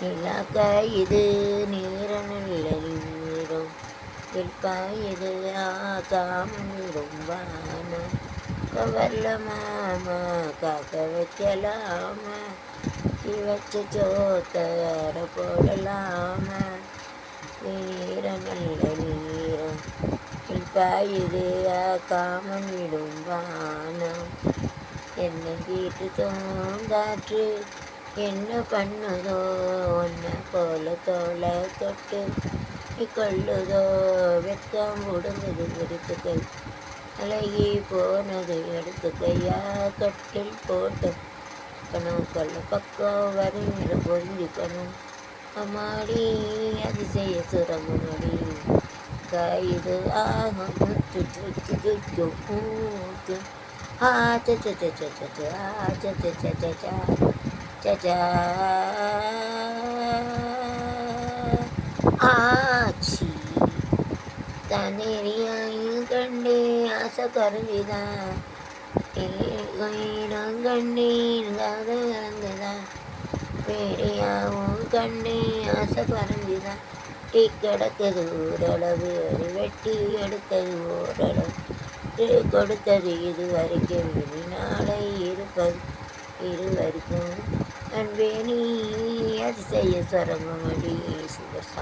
நிலாக்காயுது நீரநல்ல நீரும் விற்பாயுது ஆகாமலும் வானம் கவர்ல மாமா காக்க வைக்கலாமா வச்ச சோத்தர போடலாமா? நீர நல்ல நீரம் விற்பாயுது ஆகாமலும் வானம் என்ன வீட்டு தோங்காற்று என்ன பண்ணுதோ ஒன்ன போல தோலை தொட்டு கொள்ளுதோ வெக்கம் உடுங்குது கை அழகி போனது எடுத்துக்கையா கட்டில் போட்டு கணும் கொள்ள பக்கம் வரையில பொருந்திக்கணும் அம்மாடி அதிசய சுரமுனடி கைது ஆகும் சுற்று சுற்று சுற்று ஆ ச ஆ. ஆச்சி. தனேரியாயும் கண்டே ஆசை கருவிதா. நான் கண்டேன் காத கலந்துதா பேரையாவும் கண்டே ஆசை பறந்துதா டீ கிடக்குது ஓரளவு அது வெட்டி எடுத்தது ஓரளவு. கொடுத்தது இது வரைக்கும் நாளை இருப்பது. இருவருக்கும் அன்பே நீ அதிசய சரங்கமடி சுபசா